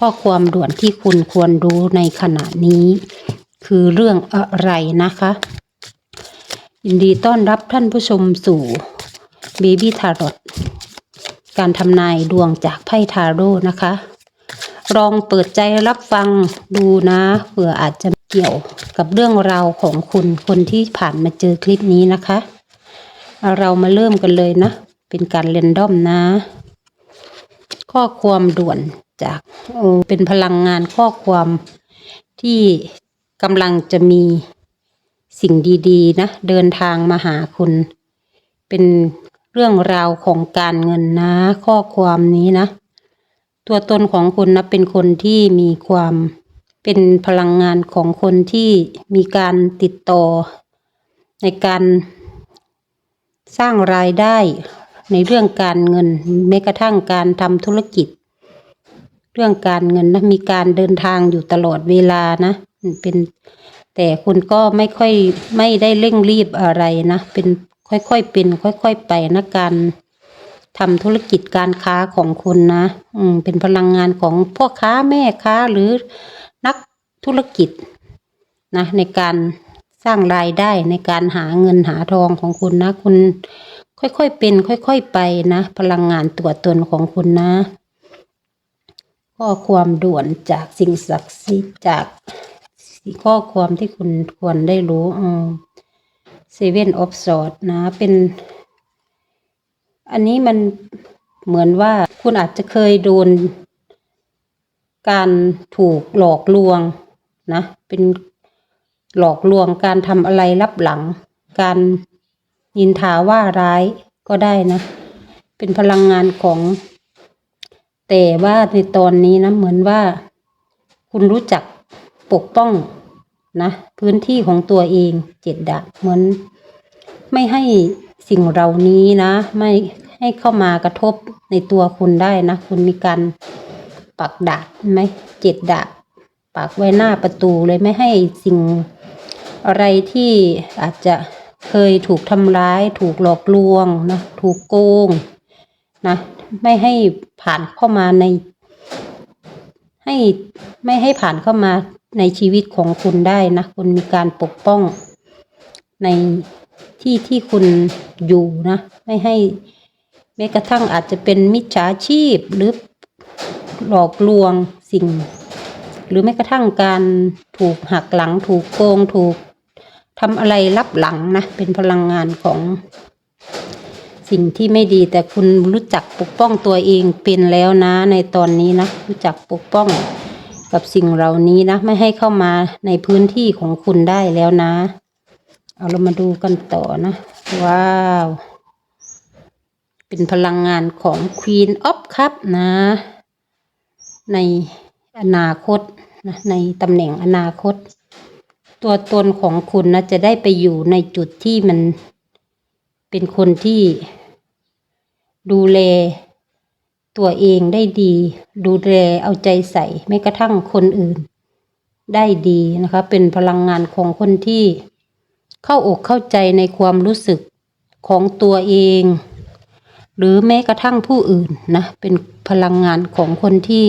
ข้อความด่วนที่คุณควรรู้ในขณะนี้ คือเรื่องอะไรนะคะ ยินดีต้อนรับท่านผู้ชมสู่ Baby Tarot การทำนายดวงจากไพ่ทาโร่นะคะ ลองเปิดใจรับฟังดูนะเผื่ออาจจะเกี่ยวกับเรื่องราวของคุณคนที่ผ่านมาเจอคลิปนี้นะคะเเรามาเริ่มกันเลยนะ เป็นการเรนดอมนะ ข้อความด่วน จากเป็นพลังงานข้อความที่กำลังจะมีสิ่งดีๆ นะ เดินทางมาหาคุณ เป็นเรื่องราวของการเงินนะ ข้อความนี้นะ ตัวตนของคุณนะเป็นคนที่มีความเป็นพลังงานของคนที่มีการติดต่อ ในการสร้างรายได้ในเรื่องการเงินแม้กระทั่งการทำธุรกิจ เรื่องการเงินนะมีการเดินทางอยู่ตลอดเวลานะเป็น แต่คุณก็ไม่ค่อยไม่ได้เร่งรีบอะไรนะ เป็นค่อยๆเป็น ค่อยๆไปนะการทำธุรกิจการค้าของคุณนะอืมเป็นพลังงานของพ่อค้าแม่ค้าหรือนักธุรกิจนะในการสร้างรายได้ในการหาเงินหาทองของคุณนะ คุณค่อยๆเป็น ค่อยๆไปนะ พลังงานตัวตนของคุณนะ ข้อความด่วนจากสิ่งศักดิ์สิทธิ์จากข้อความที่คุณควรได้รู้เซเว่นออฟสอดนะ เป็น อันนี้มันเหมือนว่าคุณอาจจะเคยโดน การถูกหลอกลวงนะ เป็นหลอกลวงการทำอะไรลับหลัง การยินทาว่าร้ายก็ได้นะ เป็นพลังงานของ แต่ว่าในตอนนี้นะเหมือนว่า คุณรู้จักปกป้องนะ พื้นที่ของตัวเองเจ็ดดาบเหมือน ไม่ให้สิ่งเหล่านี้นะ ไม่ให้เข้ามากระทบในตัวคุณได้นะ คุณมีการปักดาบไหมเจ็ดดาบปักไว้หน้าประตูเลยไม่ให้สิ่งอะไรที่อาจจะเคยถูกทำร้าย ถูกหลอกลวงนะ ถูกโกงนะ ไม่ให้ผ่านเข้ามาใน ให้ไม่ให้ผ่านเข้ามาในชีวิตของคุณได้นะคุณมีการปกป้องในที่ที่คุณอยู่นะ ไม่ให้แม้กระทั่งอาจจะเป็นมิจฉาชีพหรือหลอกลวงสิ่ง หรือแม้กระทั่งการถูกหักหลังถูกโกงถูกทำอะไรลับหลังนะ เป็นพลังงานของ สิ่งที่ไม่ดี แต่คุณรู้จักปกป้องตัวเองเป็นแล้วนะ ในตอนนี้นะ รู้จักปกป้องกับสิ่งเหล่านี้นะ ไม่ให้เข้ามาในพื้นที่ของคุณได้แล้วนะ เอาเรามาดูกันต่อนะ ว้าว เป็นพลังงานของ Queen of Cup นะ ในอนาคตนะในตำแหน่งอนาคต ตัวตนของคุณนะจะได้ไปอยู่ในจุดที่มัน เป็นคนที่ดูแลตัวเองได้ดี ดูแลเอาใจใส่ไม่กระทั่งคนอื่น ได้ดีนะคะ เป็นพลังงานของคนที่เข้าอกเข้าใจในความรู้สึกของตัวเอง หรือแม้กระทั่งผู้อื่นนะเป็นพลังงานของคนที่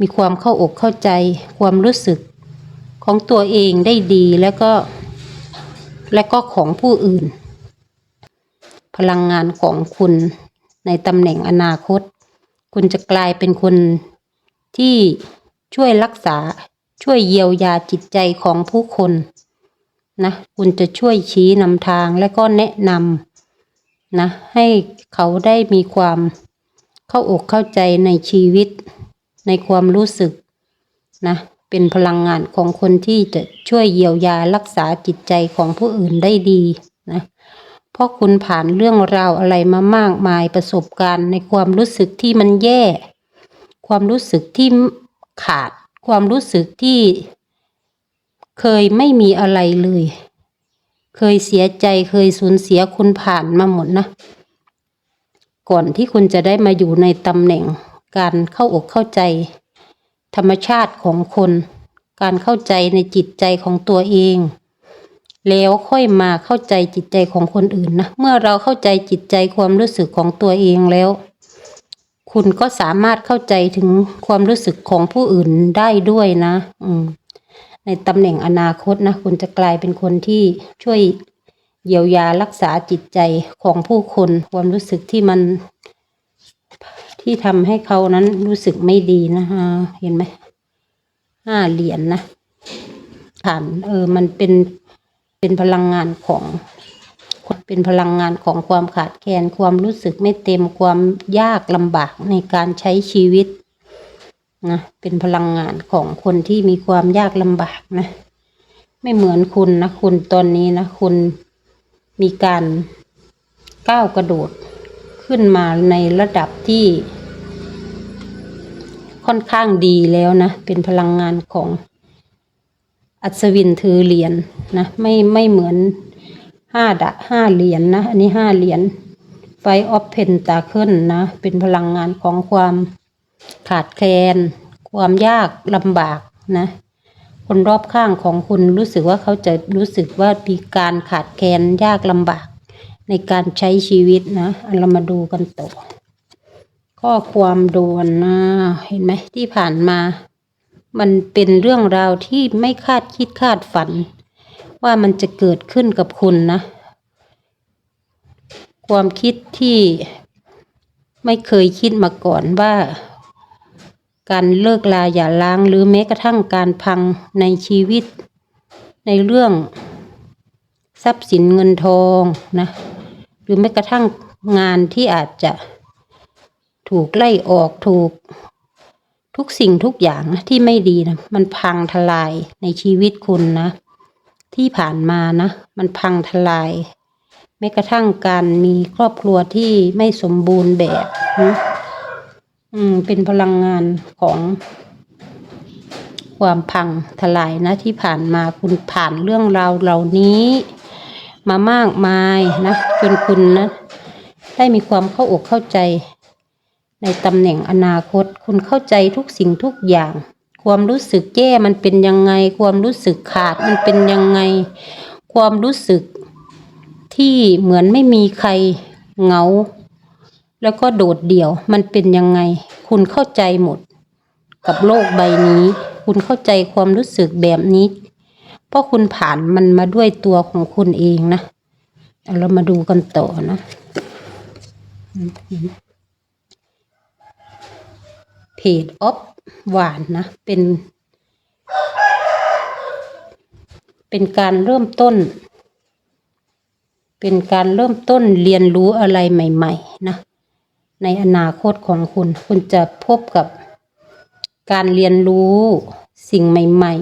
มีความเข้าอกเข้าใจ ความรู้สึกของตัวเองได้ดีแล้วก็และก็ของผู้อื่น พลังงานของคุณในตำแหน่งอนาคต คุณจะกลายเป็นคนที่ช่วยรักษาช่วยเยียวยาจิตใจของผู้คนนะคุณจะช่วยชี้นำทางและก็แนะนำนะให้เขาได้มีความเข้าอกเข้าใจในชีวิต ในความรู้สึกนะเป็นพลังงานของคนที่จะช่วยเยียวยารักษาจิตใจของผู้อื่นได้ดีนะ เพราะคุณผ่านเรื่องราวอะไรมามากมายประสบการณ์ในความรู้สึกที่มันแย่ ความรู้สึกที่ขาด ความรู้สึกที่ เคยไม่มีอะไรเลย เคยเสียใจเคยสูญเสียคุณผ่านมาหมดนะ ก่อนที่คุณจะได้มาอยู่ในตำแหน่ง การเข้าอกเข้าใจ ธรรมชาติของคน การเข้าใจในจิตใจของตัวเอง แล้วค่อยมาเข้าใจจิตใจของคนอื่นนะ เมื่อเราเข้าใจจิตใจความรู้สึกของตัวเองแล้ว คุณก็สามารถเข้าใจถึงความรู้สึกของผู้อื่นได้ด้วยนะ อืม ในตำแหน่งอนาคตนะคุณจะกลายเป็นคนที่ช่วยเยียวยารักษาจิตใจของผู้คน ความรู้สึกที่มัน ที่ทำให้เขานั้นรู้สึกไม่ดีนะฮะเห็นไหมห้าเหรียญนะผ่านเออ มันเป็น เป็นพลังงานของเป็นพลังงานของความขาดแคลนความรู้สึกไม่เต็มความยากลำบากในการใช้ชีวิตนะเป็นพลังงานของคนที่มีความยากลำบากนะ ไม่เหมือนคุณนะคุณตอนนี้นะคุณมีการก้าวกระโดดขึ้นมาในระดับที่ ค่อนข้างดีแล้วนะ เป็นพลังงานของ อัศวินถือเหรียญนะไม่ไม่เหมือนห้าดะห้าเหรียญนะอันนี้ห้าเหรียญไฟออฟเพนตาเคิลนะ เป็นพลังงานของความขาดแคลนความยากลำบากนะ คนรอบข้างของคุณรู้สึกว่าเขาจะรู้สึกว่ามีการขาดแคลนยากลำบาก ในการใช้ชีวิตนะเรามาดูกันต่อข้อความโดนนะเห็นไหมที่ผ่านมา มันเป็นเรื่องราวที่ไม่คาดคิดคาดฝัน ว่ามันจะเกิดขึ้นกับคุณนะ ความคิดที่ไม่เคยคิดมาก่อนว่า การเลิกลาอย่าล้างหรือแม้กระทั่งการพังในชีวิต ในเรื่องทรัพย์สินเงินทองนะ หรือแม้กระทั่งงานที่อาจจะถูกไล่ออกถูก ทุกสิ่งทุกอย่างนะที่ไม่ดีนะมันพังทลายในชีวิตคุณนะ ที่ผ่านมานะ มันพังทลายแม้กระทั่งการมีครอบครัวที่ไม่สมบูรณ์แบบนะอืม เป็นพลังงานของความพังทลายนะที่ผ่านมาคุณผ่านเรื่องราวเหล่านี้ มามากมายนะจนคุณนะได้มีความเข้าอกเข้าใจ ในตำแหน่งอนาคต คุณเข้าใจทุกสิ่งทุกอย่าง ความรู้สึกแย่มันเป็นยังไง ความรู้สึกขาดมันเป็นยังไง ความรู้สึกที่เหมือนไม่มีใครเหงา แล้วก็โดดเดี่ยวมันเป็นยังไง คุณเข้าใจหมด กับโลกใบนี้ คุณเข้าใจความรู้สึกแบบนี้ เพราะคุณผ่านมันมาด้วยตัวของคุณเองนะเอาเรามาดูกันต่อนะ จออฟหวานนะ เป็น เป็นการเริ่มต้น เป็นการเริ่มต้นเรียนรู้อะไรใหม่ ๆ นะ ในอนาคตของคุณ คุณจะพบกับการเรียนรู้สิ่งใหม่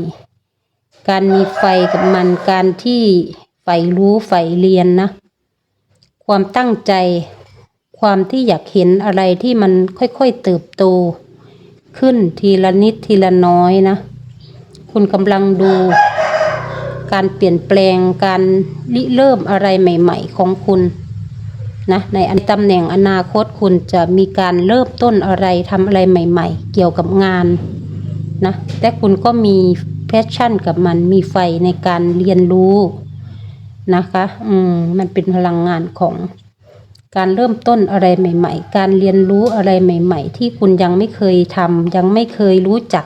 ๆ การมีไฟกับมัน การที่ใฝ่รู้ใฝ่เรียนนะ ความตั้งใจ ความที่อยากเห็นอะไรที่มันค่อยๆเติบโต ขึ้นทีละนิดทีละน้อยนะ คุณกำลังดู การเปลี่ยนแปลงการริเริ่มอะไรใหม่ ๆ ของคุณนะในตำแหน่งอนาคตคุณจะมีการเริ่มต้นอะไรทำอะไรใหม่ ๆ เกี่ยวกับงานนะแต่คุณก็มีแพชชั่นกับมันมีไฟในการเรียนรู้นะคะ อืม มันเป็นพลังงานของ การเริ่มต้นอะไรใหม่ ๆ การเรียนรู้อะไรใหม่ ๆ ที่คุณยังไม่เคยทำยังไม่เคยรู้จัก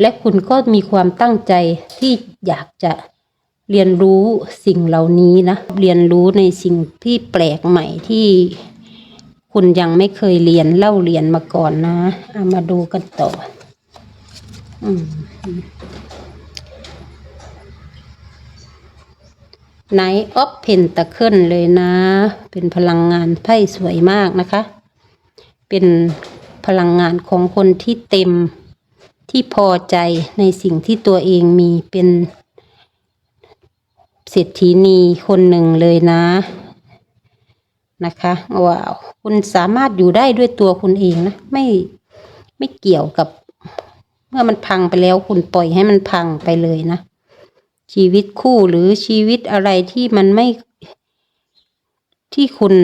และคุณก็มีความตั้งใจที่อยากจะเรียนรู้สิ่งเหล่านี้นะ เรียนรู้ในสิ่งที่แปลกใหม่ที่คุณยังไม่เคยเรียนเล่าเรียนมาก่อนนะเอามาดูกันต่อ อืม ไนออฟเพนตะเคิลเลยนะ เป็นพลังงานไพ่สวยมากนะคะ เป็นพลังงานของคนที่เต็มที่พอใจในสิ่งที่ตัวเองมีเป็นเศรษฐีนีคนหนึ่งเลยนะนะคะว้าวคุณสามารถอยู่ได้ด้วยตัวคุณเองนะไม่ไม่เกี่ยวกับ เมื่อมันพังไปแล้วคุณปล่อยให้มันพังไปเลยนะ ชีวิตคู่หรือชีวิตอะไรที่มันไม่ที่คุณ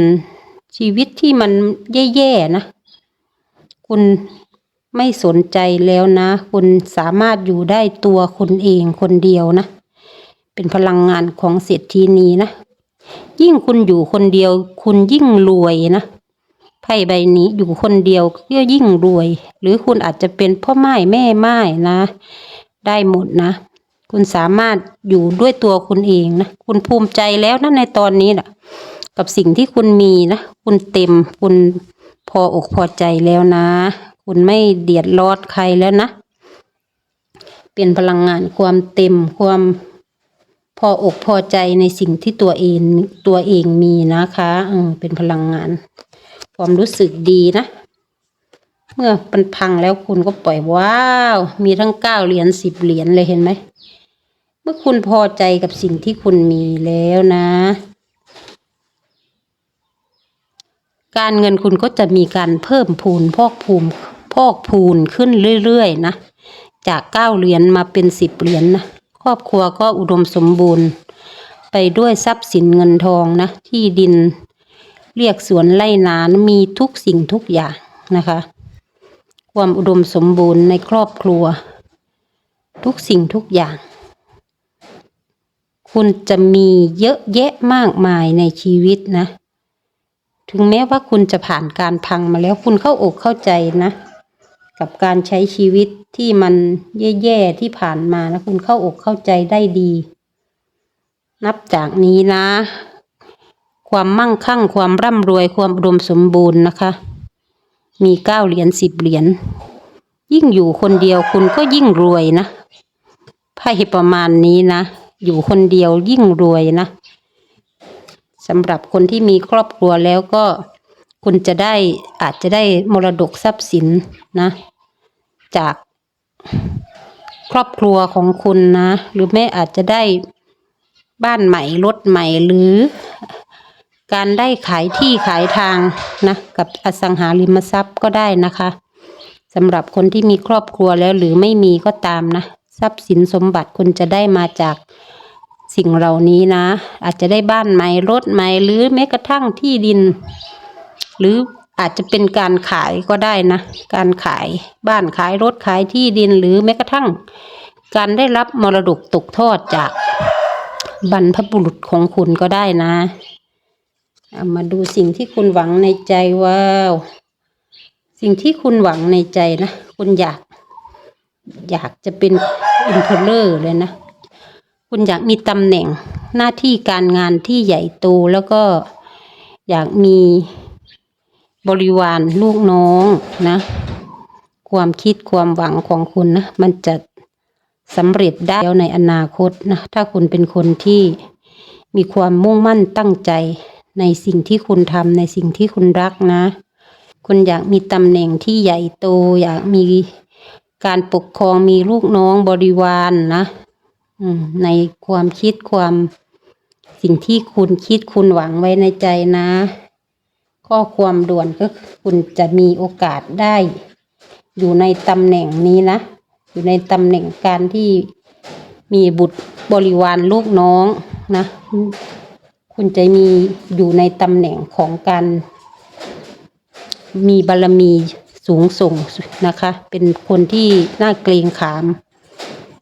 ชีวิตที่มันแย่ๆนะ คุณไม่สนใจแล้วนะ คุณสามารถอยู่ได้ตัวคุณเองคนเดียวนะ เป็นพลังงานของเศรษฐีนีนะ ยิ่งคุณอยู่คนเดียว คุณยิ่งรวยนะไพ่ใบนี้อยู่คนเดียวก็ยิ่งรวย หรือคุณอาจจะเป็นพ่อไม้แม่ไม้นะ ได้หมดนะ คุณสามารถอยู่ด้วยตัวคุณเองนะ คุณภูมิใจแล้วนะในตอนนี้นะกับสิ่งที่คุณมีนะ คุณเต็ม คุณพออกพอใจแล้วนะ คุณไม่เดียดร้อนใครแล้วนะ เป็นพลังงานความเต็มความพออกพอใจในสิ่งที่ตัวเองตัวเองมีนะคะเออเป็นพลังงาน ความรู้สึกดีนะ เมื่อมันพังแล้วคุณก็ปล่อยว้าว มีทั้งเก้าเหรียญสิบเหรียญเลยเห็นไหม มื่อคุณพอใจกับสิ่งที่คุณมีแล้วนะ การเงินคุณก็จะมีการเพิ่มพูนพอกภูมิพอกพูนขึ้นเรื่อยๆนะ จากเก้าเหรียญมาเป็นสิบเหรียญนะครอบครัวก็อุดมสมบูรณ์ ไปด้วยทรัพย์สินเงินทองนะ ที่ดินเรียกสวนไร่นานมีทุกสิ่งทุกอย่างนะคะ ความอุดมสมบูรณ์ในครอบครัว ทุกสิ่งทุกอย่าง คุณจะมีเยอะแยะมากมายในชีวิตนะ ถึงแม้ว่าคุณจะผ่านการพังมาแล้วคุณเข้าอกเข้าใจนะ กับการใช้ชีวิตที่มันแย่ๆที่ผ่านมานะคุณเข้าอกเข้าใจได้ดี นับจากนี้นะ ความมั่งคั่งความร่ำรวยความอุดมสมบูรณ์นะคะ มีเก้าเหรียญสิบเหรียญยิ่งอยู่คนเดียวคุณก็ยิ่งรวยนะไพ่ประมาณนี้นะ อยู่คนเดียวยิ่งรวยนะสำหรับคนที่มีครอบครัวแล้วก็คุณจะได้อาจจะได้มรดกทรัพย์สินนะ จากครอบครัวของคุณนะ หรือแม่อาจจะได้บ้านใหม่รถใหม่หรือ การได้ขายที่ขายทางนะ กับอสังหาริมทรัพย์ก็ได้นะคะสำหรับคนที่มีครอบครัวแล้วหรือไม่มีก็ตามนะ ทรัพย์สินสมบัติคุณจะได้มาจากสิ่งเหล่านี้นะ อาจจะได้บ้านใหม่รถใหม่หรือแม้กระทั่งที่ดิน หรืออาจจะเป็นการขายก็ได้นะ การขายบ้านขายรถขายที่ดินหรือแม้กระทั่ง การได้รับมรดกตกทอดจากบรรพบุรุษของคุณก็ได้นะเอามาดูสิ่งที่คุณหวังในใจว้าว สิ่งที่คุณหวังในใจนะ คุณอยาก อยากจะเป็นอินเทอร์เลอร์เลยนะ คุณอยากมีตำแหน่งหน้าที่การงานที่ใหญ่โตแล้วก็อยากมีบริวารลูกน้องนะ ความคิดความหวังของคุณนะ มันจะสำเร็จได้แล้วในอนาคตนะ ถ้าคุณเป็นคนที่มีความมุ่งมั่นตั้งใจในสิ่งที่คุณทำในสิ่งที่คุณรักนะ คุณอยากมีตำแหน่งที่ใหญ่โต อยากมี การปกครองมีลูกน้องบริวารนนะในความคิดความสิ่งที่คุณคิดคุณหวังไว้ในใจนะ ข้อความด่วนก็คุณจะมีโอกาสได้ อยู่ในตำแหน่งนี้นะ อยู่ในตำแหน่งการที่มีบุตรบริวารลูกน้องนะ คุณจะมีอยู่ในตำแหน่งของการมีบารมี สูงส่งนะคะ เป็นคนที่น่าเกรงขาม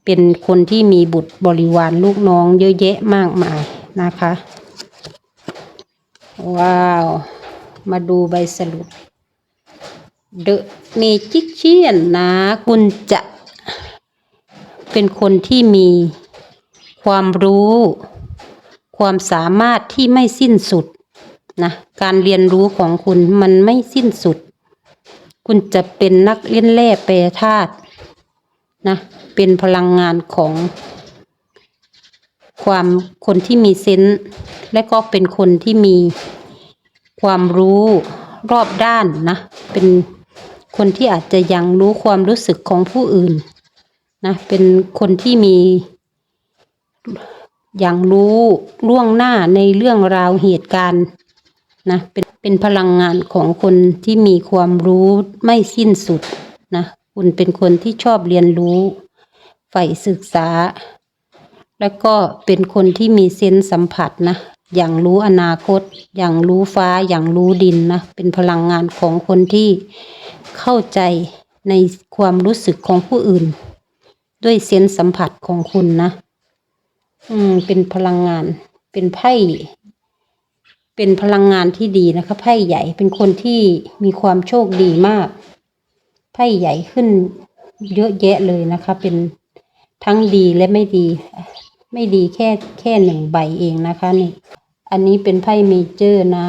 เป็นคนที่มีบุตรบริวารลูกน้องเยอะแยะมากมายนะคะ ว้าว มาดูใบสรุป The Magician นะคุณจะเป็นคนที่มีความรู้ ความสามารถที่ไม่สิ้นสุดนะการเรียนรู้ของคุณมันไม่สิ้นสุด คุณจะเป็นนักเล่นแร่แปรธาตุนะ เป็นพลังงานของ ความคนที่มีเซนส์และก็เป็นคนที่มีความรู้รอบด้านนะ เป็นคนที่อาจจะยังรู้ความรู้สึกของผู้อื่นนะเป็นคนที่มี อย่างรู้ล่วงหน้าในเรื่องราวเหตุการณ์ นะเป็นเป็นพลังงานของคนที่มีความรู้ไม่สิ้นสุดนะคุณเป็นคนที่ชอบเรียนรู้ใฝ่ศึกษา แล้วก็เป็นคนที่มีเซนส์สัมผัสนะอย่างรู้อนาคต อย่างรู้ฟ้าอย่างรู้ดินนะเป็นพลังงานของคนที่เข้าใจในความรู้สึกของผู้อื่น ด้วยเซนส์สัมผัสของคุณนะ อืมเป็นพลังงานเป็นไพ่ เป็นพลังงานที่ดีนะคะไพ่ใหญ่เป็นคนที่มีความโชคดีมากไพ่ใหญ่ขึ้นเยอะแยะเลยนะคะ เป็นทั้งดีและไม่ดี ไม่ดีแค่แค่หนึ่งใบเองนะคะนี่อันนี้เป็นไพ่เมเจอร์นะ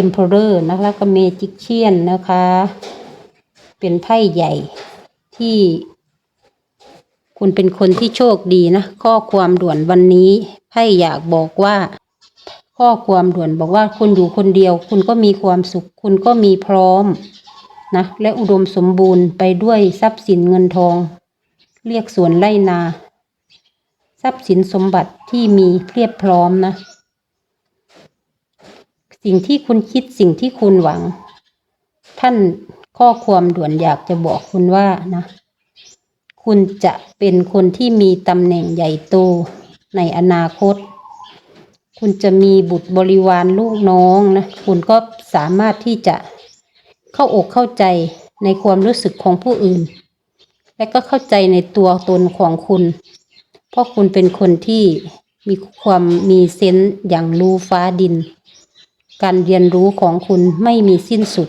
Emperor นะคะแล้วก็เมจิกเชียนนะคะ เป็นไพ่ใหญ่ที่คุณเป็นคนที่โชคดีนะ ข้อความด่วนวันนี้ไพ่อยากบอกว่า ข้อความด่วนบอกว่าคุณอยู่คนเดียว คุณก็มีความสุข คุณก็มีพร้อมนะและอุดมสมบูรณ์ไปด้วยทรัพย์สินเงินทอง เรียกสวนไร่นา ทรัพย์สินสมบัติที่มีเพียบพร้อมนะ สิ่งที่คุณคิดสิ่งที่คุณหวัง ท่านข้อความด่วนอยากจะบอกคุณว่านะคุณจะเป็นคนที่มีตำแหน่งใหญ่โตในอนาคต คุณจะมีบุตรบริวารลูกน้องนะ คุณก็สามารถที่จะเข้าอกเข้าใจในความรู้สึกของผู้อื่น และก็เข้าใจในตัวตนของคุณ เพราะคุณเป็นคนที่มีความมีเซนส์อย่างรู้ฟ้าดิน การเรียนรู้ของคุณไม่มีสิ้นสุด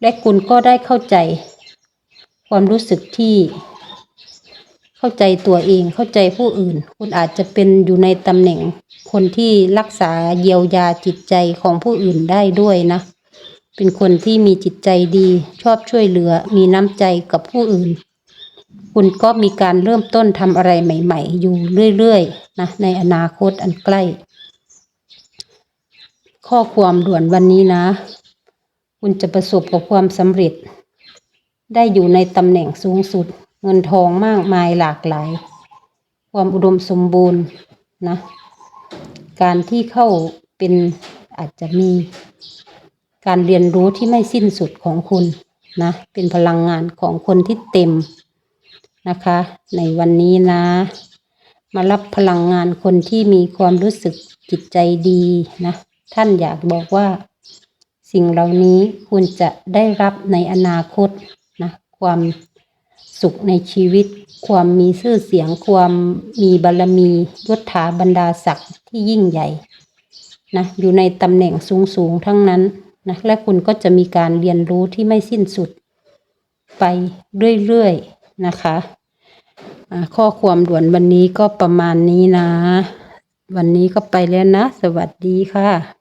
และคุณก็ได้เข้าใจ ความรู้สึกที่ เข้าใจตัวเองเข้าใจผู้อื่น คุณอาจจะเป็นอยู่ในตำแหน่ง คนที่รักษาเยียวยาจิตใจของผู้อื่นได้ด้วยนะ เป็นคนที่มีจิตใจดี ชอบช่วยเหลือ มีน้ำใจกับผู้อื่น คุณก็มีการเริ่มต้นทำอะไรใหม่ ๆ อยู่เรื่อยๆนะในอนาคตอันใกล้ ข้อความด่วนวันนี้นะ คุณจะประสบกับความสำเร็จ ได้อยู่ในตำแหน่งสูงสุด เงินทองมากมายหลากหลาย ความอุดมสมบูรณ์นะ การที่เข้าเป็นอาจจะมีการเรียนรู้ที่ไม่สิ้นสุดของคุณนะ เป็นพลังงานของคนที่เต็มนะคะ ในวันนี้นะ มารับพลังงานคนที่มีความรู้สึกจิตใจดีนะ ท่านอยากบอกว่า สิ่งเหล่านี้คุณจะได้รับในอนาคตนะ ความ สุขในชีวิต ความมีชื่อเสียง ความมีบารรมียศถาบรรดาศักดิ์ที่ยิ่งใหญ่นะอยู่ในตำแหน่งสูงๆทั้งนั้นนะและคุณก็จะมีการเรียนรู้ที่ไม่สิ้นสุด ไปเรื่อยๆนะคะข้อความด่วนวันนี้ก็ประมาณนี้นะ วันนี้ก็ไปแล้วนะ สวัสดีค่ะ